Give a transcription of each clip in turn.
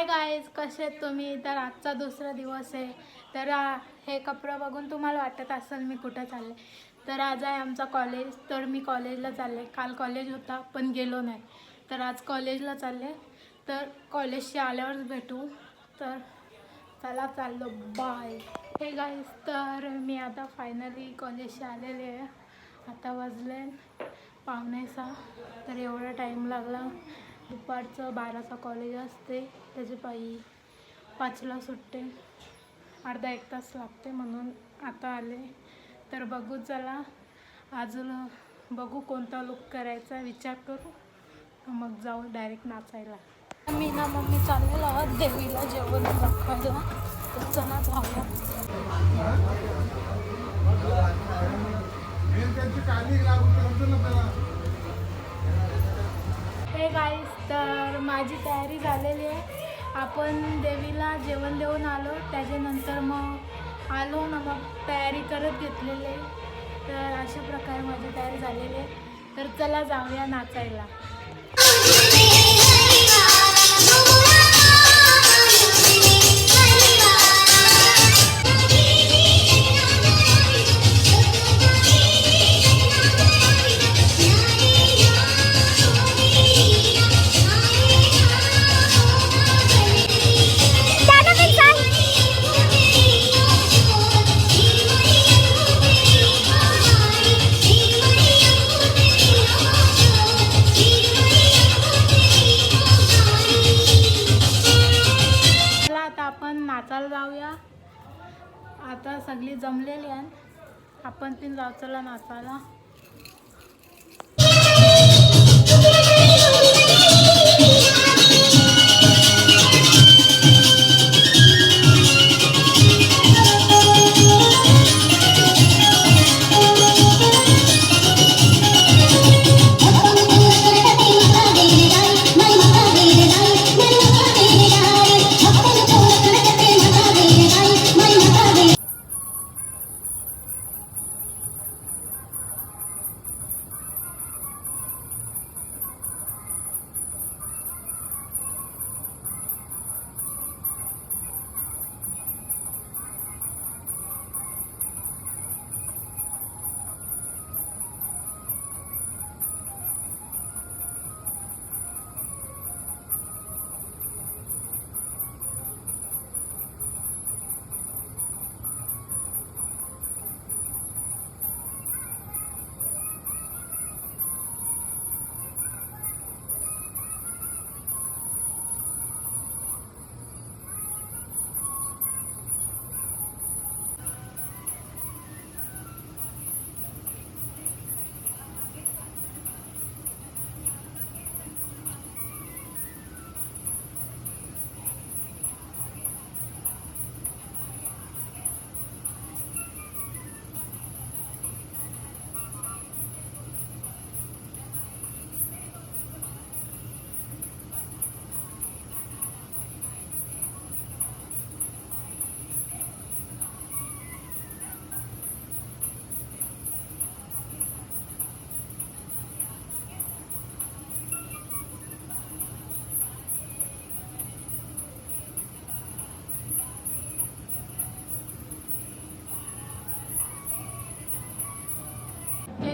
Hi guys कसे आहेत तुम्ही? तर आजचा दुसरा दिवस आहे. तर हे कपडं बघून तुम्हाला वाटत असेल मी कुठं चालले. तर आज आहे आमचा कॉलेज तर मी कॉलेजला चालले. काल कॉलेज होता पण गेलो नाही. तर आज कॉलेजला चालले. तर कॉलेजशी आल्यावरच भेटू. तर चला चाललो. बाय हे गाईज तर मी आता फायनली कॉलेजशी आलेले आहे. आता वाजले पाहुणेसा तर एवढा टाईम लागला. दुपारचं बाराचा कॉलेज असते त्याचे पायी पाचला सुटते अर्धा एक तास लागते म्हणून आता आले. तर बघू चला अजून बघू कोणता लुक करायचा विचार करू. मग जाऊ डायरेक्ट नाचायला. मी ना मम्मी चाललेलो आहोत देवीला जेवण दाखवायला. तर चला जाऊया. हे गाईस तर माझी तयारी झालेली आहे. आपण देवीला जेवण देऊन आलो त्याच्यानंतर मग आलो ना मग तयारी करत घेतलेली आहे. तर अशा प्रकारे माझी तयारी झालेली आहे. तर चला जाऊया नाचायला. नाचायला जाऊया आता सगळी जमलेली आहे आपण पण जाऊ चला नाचायला.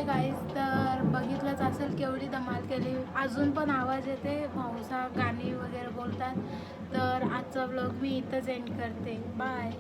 गाईज तर बघितलंच असेल केवढी धमाल केली. अजून पण आवाज येते भाऊसा गाणी वगैरे बोलतात. तर आजचा ब्लॉग मी इथंच एंड करते. बाय